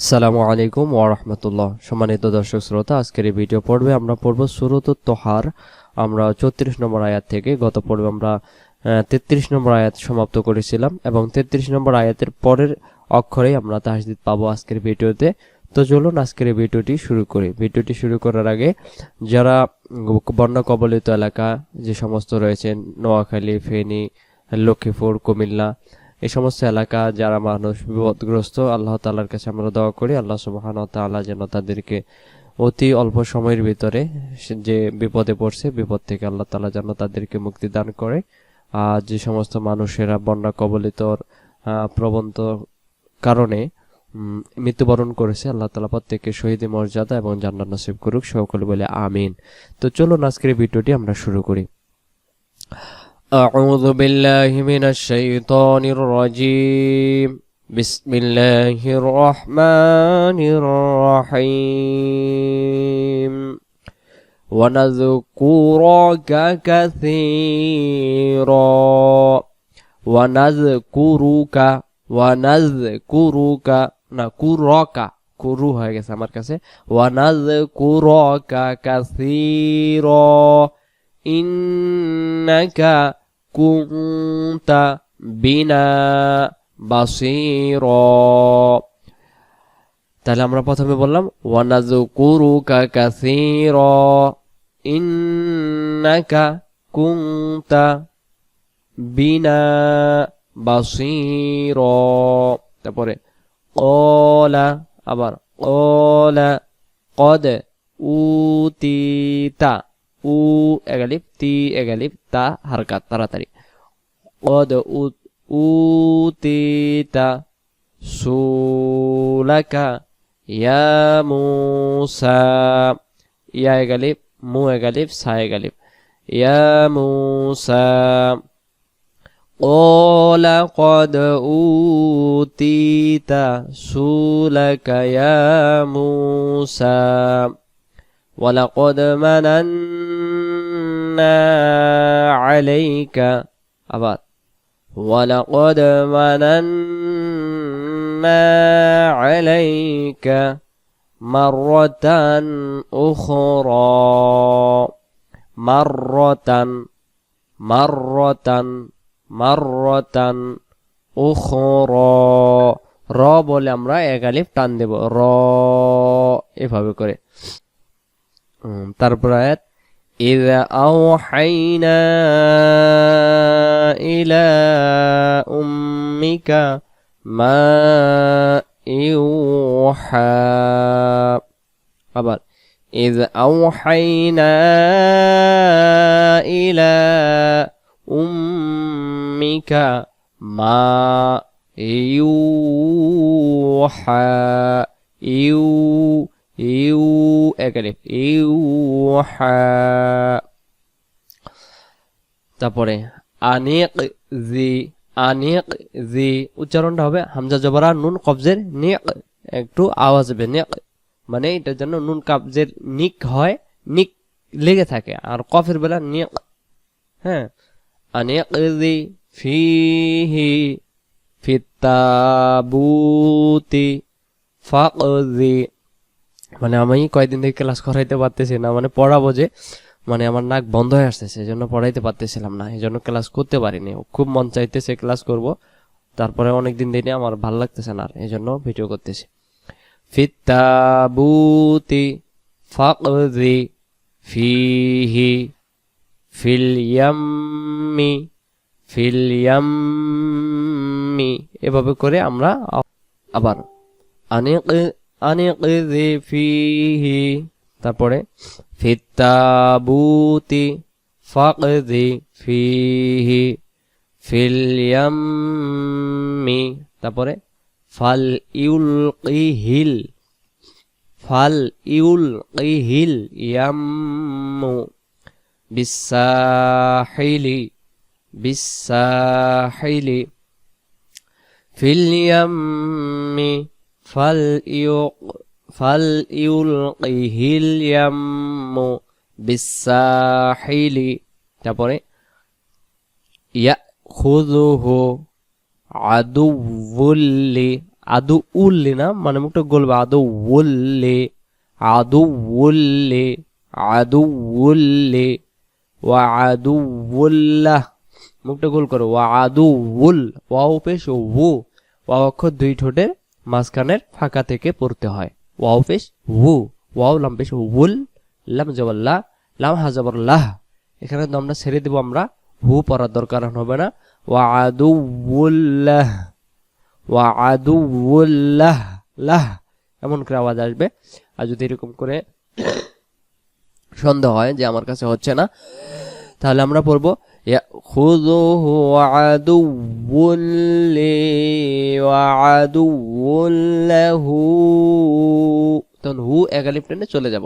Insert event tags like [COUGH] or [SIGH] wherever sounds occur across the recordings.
আসসালামু আলাইকুম ওরহমতুল্লাহ সম্মানিত দর্শক শ্রোতা, আজকের এই ভিডিও পর্বে আমরা পড়ব সুরত তোহার আমরা চৌত্রিশ নম্বর আয়াত থেকে গত পর্বে আমরা তেত্রিশ নম্বর আয়াত সমাপ্ত করেছিলাম এবং তেত্রিশ নম্বর আয়াতের পরের অক্ষরেই আমরা তাহজিদ পাবো আজকের ভিডিওতে। তো চলুন আজকের এই ভিডিওটি শুরু করি। ভিডিওটি শুরু করার আগে যারা বন্যা কবলিত এলাকা যে সমস্ত রয়েছে নোয়াখালী, ফেনী, লক্ষ্মীপুর, কুমিল্লা এই সমস্ত এলাকা যারা মানুষ বিপদগ্রস্ত, আল্লাহ তালার কাছে আমরা দোয়া করি, আল্লাহ সুবাহান তাল্লাহ যেন তাদেরকে অতি অল্প সময়ের ভিতরে যে বিপদে পড়ছে, বিপদ থেকে আল্লাহ তালা যেন তাদেরকে মুক্তি দান করে। আর যে সমস্ত মানুষেরা বন্যা কবলিত প্রবন্ত কারণে মৃত্যুবরণ করেছে, আল্লাহ তালা প্রত্যেককে শহীদ মর্যাদা এবং জান্নাত নসিব করুক, সকলে বলে আমিন। তো চলুন আজকের ভিডিওটি আমরা শুরু করি। أعوذ بالله من الشيطان الرجيم بسم الله الرحمن الرحيم ونذكرك كثيرا ونذكرك ونذكرك نكرك কুরু হয়ে গেছে আমার কাছে ওয়ানাযকুরকা কাসীরা ইন্নাকা কুনতা বিনা বাসীরা তাহলে আমরা প্রথমে বললাম, ওয়ানাযকুরুকা কাসীরা। ইন্নাকা কুনতা বিনা বাসীরা। তারপরে কলা আবার কলা কদ উতিতা। u egalip ti egalip ta harkat tara tadi u ut utita sulaka ya Musa. Ya egalip mu egalip sa egalip. Ya Musa. Ola qad utita sulaka ya Musa. Walaqad mananna مننا عليك أبات ولقد مننا عليك مرة أخرى مرة مرة মাররাতান Ukhra র বলে আমরা এক আলিফ টান দেব র এভাবে করে উম, তারপর আয়াত إذا أوحينا إلى أمك ما يوحى. قبل إذ أوحينا إلى أمك ما يوحى. يوحى ইউ এক আলিফ ইউহা তারপরে, আনিক জি আনিক জি, উচ্চারণটা হবে হামজা জবরা নুন কবজের নিক, একটু আওয়াজ হবে নিক মানে এটার জন্য নুন কবজের নিক হয়, নিক লেগে থাকে, আর কফের বেলা নিক হ্যাঁ। আনিক জি, ফিহি ফিতাবুতি ফাকজি মানে আমি কয়েকদিন থেকে ক্লাস করাইতে পারতেছি না মানে পড়াবো যে মানে আমার নাক বন্ধ হয়ে আসতেছে এই জন্য পড়াইতে পারতেছিলাম না এই জন্য ক্লাস করতে পারিনি। খুব মন চাইতেছে ক্লাস করব, তারপরে অনেকদিন দিনে আমার ভালো লাগতেছে না আর এই জন্য ভিডিও করতেছি। ফিত্তাবুতি ফাকদি ফিহি ফিল ইয়াম্মি ফিল ইয়াম্মি। এভাবে করে আমরা আবার আনিক আনিকিজি ফিহি, তারপরে ফিত্তাবুতি ফাকজি ফিহি ফিলিয়ামি ইয়াম্মি তারপরে ফাল ইউলকিহিল ফাল ইউলকিহিল ইয়াম্মু, বিসাহিলি বিসাহিলি ফিল ফিলিয়ামি ফালইউলকিহিল ইয়াম্মু বিসাহিলি। তারপরে, ইয়াখুযুহু আদুউল্লি আদুউল্লি না? মানে মুখটা গলবে আদুউল্লি আদুউল্লি আদুউল্লি, ওয়া আদুউল্লাহ। মুখটা গোল করো, ওয়া আদুউল ওয়া পেশ, ও ওয়া অক্ষর দুই ঠোঁটের মাঝখানের ফাঁকা থেকে পড়তে হয়। ওয়াও পেশ উ, ওয়াও লাম পেশ উল, লাম জবাল্লা লাম হাজাবল্লাহ এখানে দমটা ছেড়ে দেবো, আমরা হু পড়ার দরকার হবে না। ওয়া আদু উল্লাহ ওয়া আদু উল্লাহ লাহ, এমন করে আওয়াজ আসবে। আর যদি এরকম করে সন্দেহ হয় যে আমার কাছে হচ্ছে না, তাহলে আমরা পড়ব يأخذه عدو لي وعدو له তখন হু একালিপ টেনে চলে যাব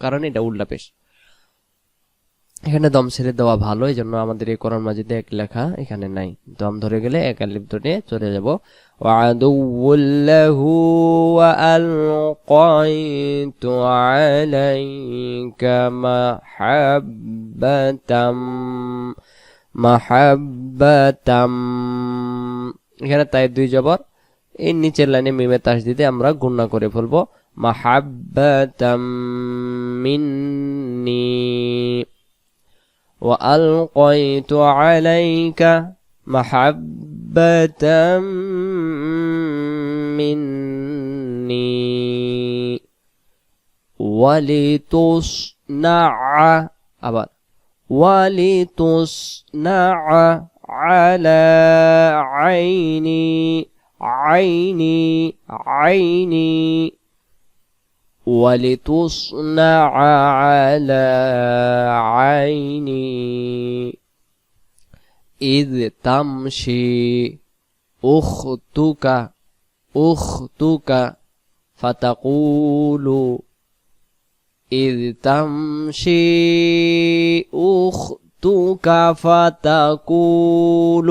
কারণ এটা উল্টা পেশ এখানে দম ছেড়ে দেওয়া ভালো এই জন্য আমাদের এই কোরআন মাজিদে এক লেখা এখানে নাই দম ধরে গেলে একালিপ ধরে চলে যাব وعدو له وألقيت عليك محبة মাহাব্বাতাম এখানে তাই দুই জবর এই নিচের লাইনে মিমে তাস দিতে আমরা গুণনা করে ফেলবো মাহাব্বাতাম মিন্নি وألقيت عليك محبة مني ولتصنع ولتصنع على عيني عيني عيني. ولتصنع على عيني إذ تمشي أختك أختك فتقول إذ تمشي أختك فتقول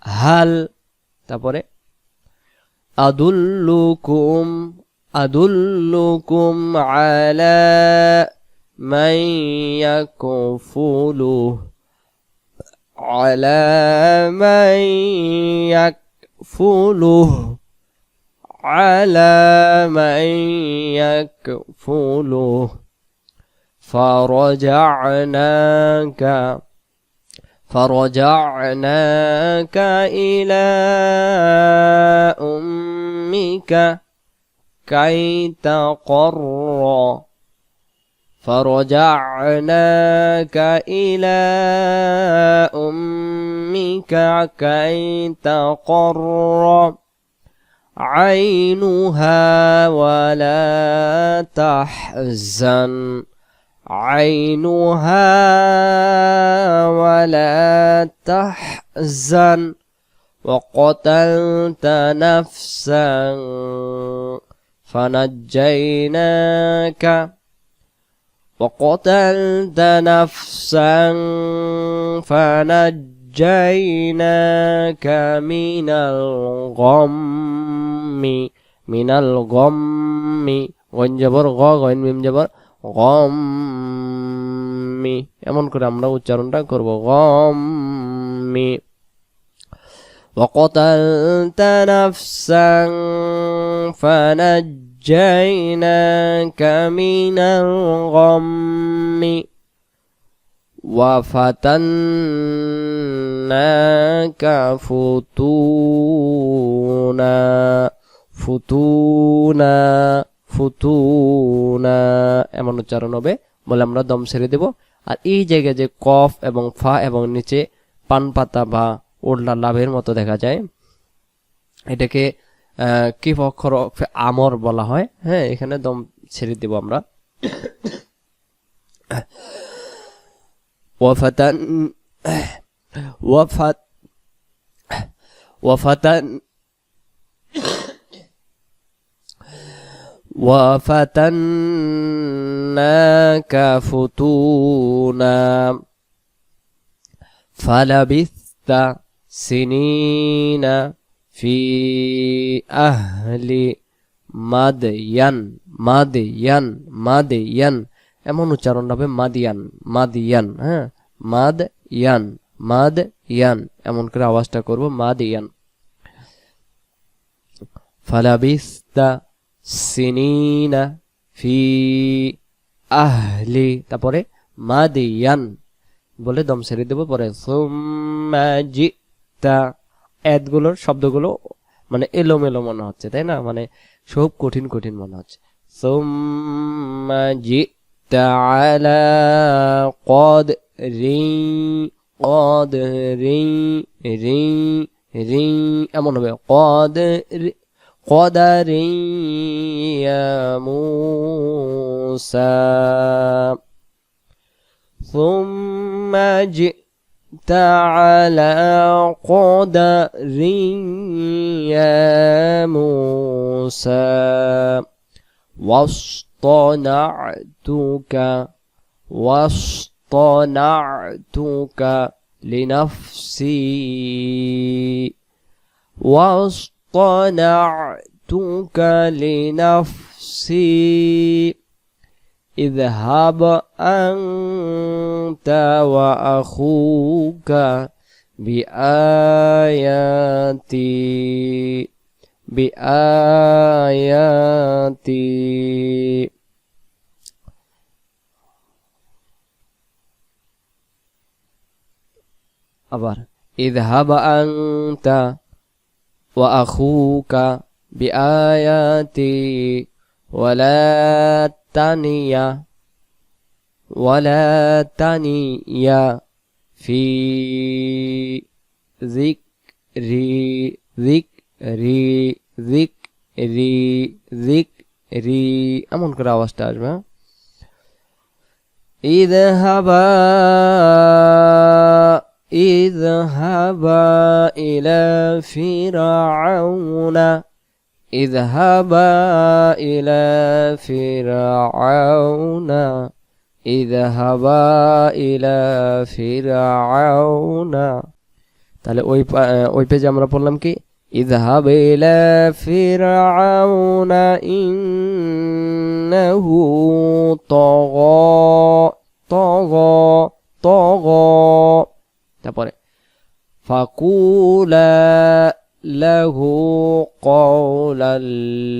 هل تبرئ أدلكم أدلكم على من يكفله. على من يكفله. على من يكفله. فرجعناك فرجعناك إلى أمك. كي تقر. فرجعناك إلى أمك كي تقر. عينها ولا تحزن. عينها ولا تحزن. وقتلت نفسا. فنجيناك وقتلت نفسا فنجيناك من الغم من الغم غن جبر غ غن মিম জবর গম্মি এমন করে আমরা উচ্চারণটা করব গম্মি وقتلت نفسا فنجيناك من الغم وفتناك فتونا ফুতুনা ফুতুনা এমন উচ্চারণ হবে বলে আমরা দম ছেড়ে দেব আর এই জায়গায় যে কফ এবং ফা এবং নিচে পান পাতা বা ওড়লা লাভের মতো দেখা যায় এটাকে কি অক্ষর আমর বলা হয় হ্যাঁ এখানে দম ছেড়ে দেব আমরা ওয়াফাতান ওয়াফাত ওয়াফাতান وفتناك فتونا فلبثت سنين ফি আহলি মাদয়ান মাদয়ান মাদয়ান এমন উচ্চারণ হবে মাদিয়ান মাদিয়ান হ্যাঁ? মাদ ইয়ান মাদ ইয়ান এমন করে আওয়াজটা করব মাদ ইয়ান ফালাবিস্তা সিনিনা ফি আহলি। তারপরে মাদিয়ান বলে দম ছেড়ে দেবো, পরে সুম্মা অ্যাদগুলোর শব্দগুলো মানে এলোমেলো মনে হচ্ছে তাই না মানে সব কঠিন কঠিন মনে হচ্ছে সুম্মা জিতা আলা কদ রি কদ রি রি রি এমন হবে কদ রি قدر يا موسى ثم جئت على قدر يا موسى. واصطنعتك واصطنعتك لنفسي. واصطنعتك لنفسي. اذهب أنت وأخوك بآياتي بآياتي আবার اذهب أنت وأخوك بآياتي ولا تنيا ولا تنيا في ذكري ذكري ذكري ذكري এমন করে আওয়াজটা আসবে হ্যাঁ? اذهبا اذهبا إلى فرعون اذهبا إلى فرعون اذهبا إلى فرعون তাহলে ওই পা- ওই পেজে আমরা পড়লাম কি اذهب إلى فرعون إنه طغى طغى طغى তারপরে ফাকুলা লাহু কওলাল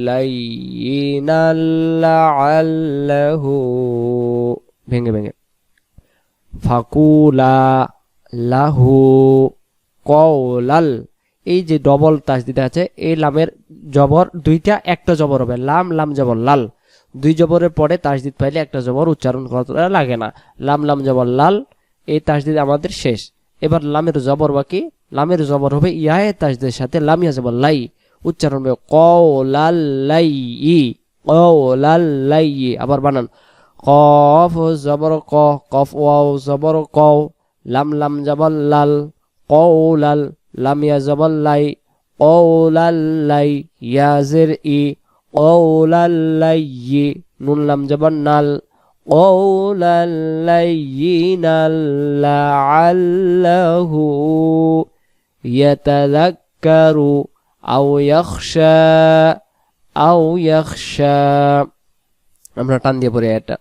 লাইয়িনাল লাআল্লাহু ভেঙে ভেঙে। ফাকুলা লাহু কওলাল। এই যে ডবল তাসদিদ আছে, এই লামের জবর দুইটা, একটা জবর হবে। লাম লাম জবর, লাল। দুই জবরের পরে তাসদিদ পাইলে একটা জবর উচ্চারণ করা লাগে না। লাম লাম জবর, লাল। এই তাসদিদ আমাদের শেষ। এবার লামের জবর বাকি লামের জবর হবে ইয়ায়ে তাসদের সাথে, লামিয়া জবর, লাই। উচ্চারণ হবে কওলাল্লাই, ই। কওলাল্লাই, আবার বানান। কফ জবর ক, কফ ওয়াও জবর ক লাম লাম জবর লাল, কওলাল, লামিয়া জবর লাই। কওলাল্লাই, ইয়াজের ই। কওলাল্লাই নুন লাম জবর নাল। قولا لينا لعله يتذكر أو يخشى أو يخشى আমরা টান দিয়ে পড়ি এটা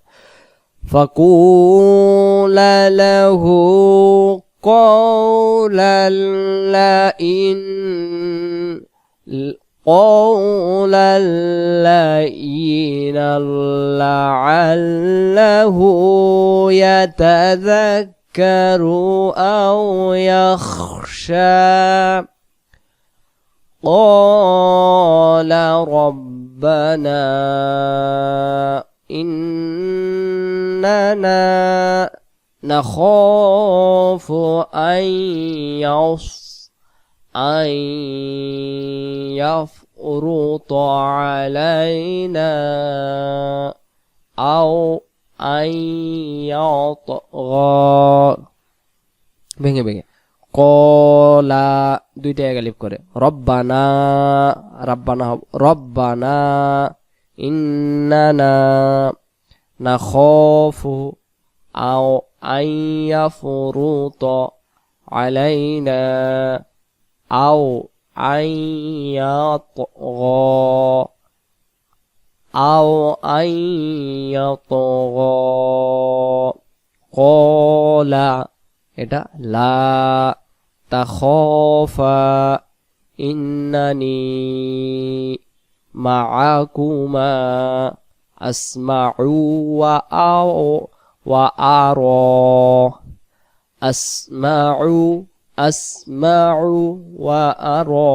فقول له قولا لئن قولا لينا لعله يتذكر أو يخشى قال ربنا إننا نخاف أن يص أن يفرط علينا أو أن يطغى ভেঙে ভেঙে কলা দুইটা এগালিপ করে রব্বানা রাব্বানা হব রব্বানা ইন্নানা নাখাফু আও আইয়াফরুত আলাইনা আও আইয়াতগা আও আইয়াতগা কলা এটা লা তাখফা ইন্নানি معكما أسمع وأرى وأرى أسمع أسمع وأرى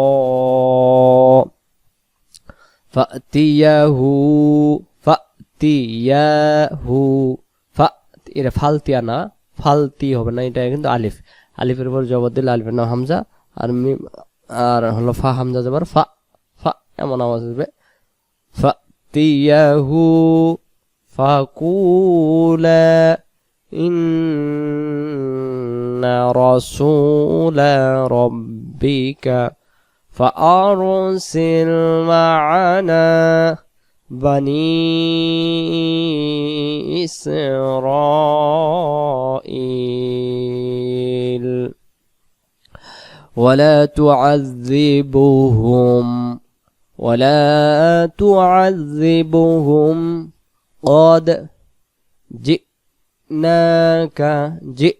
فأتيه فأتياه فأت এটা ফালতিয়া না ফালতি হবে না এটা কিন্তু আলিফ আলিফের উপর জবর দিলে আলিফের নাম হামজা আর মিম আর হলো ফা হামজা জবর ফা ফা এমন আওয়াজ আসবে ফাতিয়াহু ফাকুলা أن رسول ربك فأرسل معنا بني إسرائيل. ولا تعذبهم ولا تعذبهم. قد جئناك جئ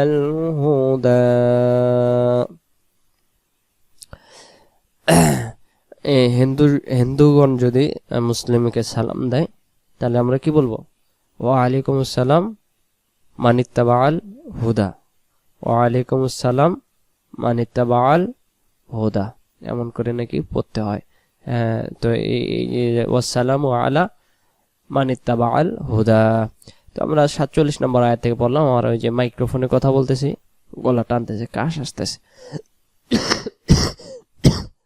الهدى [COUGHS] এ হিন্দু হিন্দুগণ যদি আহ, মুসলিমকে সালাম দেয় তাহলে আমরা কি বলবো ওয়া আলাইকুম আসসালাম মানিত্তাবাল হুদা ওয়া আলাইকুম আসসালাম মানিত্তাবাল হুদা এমন করে নাকি পড়তে হয় হ্যাঁ, তো ওয়াসালাম আলা মানিত্তাবাল হুদা তো আমরা সাতচল্লিশ নম্বর আয়াত থেকে বললাম আমার ওই যে মাইক্রোফোনে কথা বলতেছি, গলা টানতেছে, কাশ আসতেছে।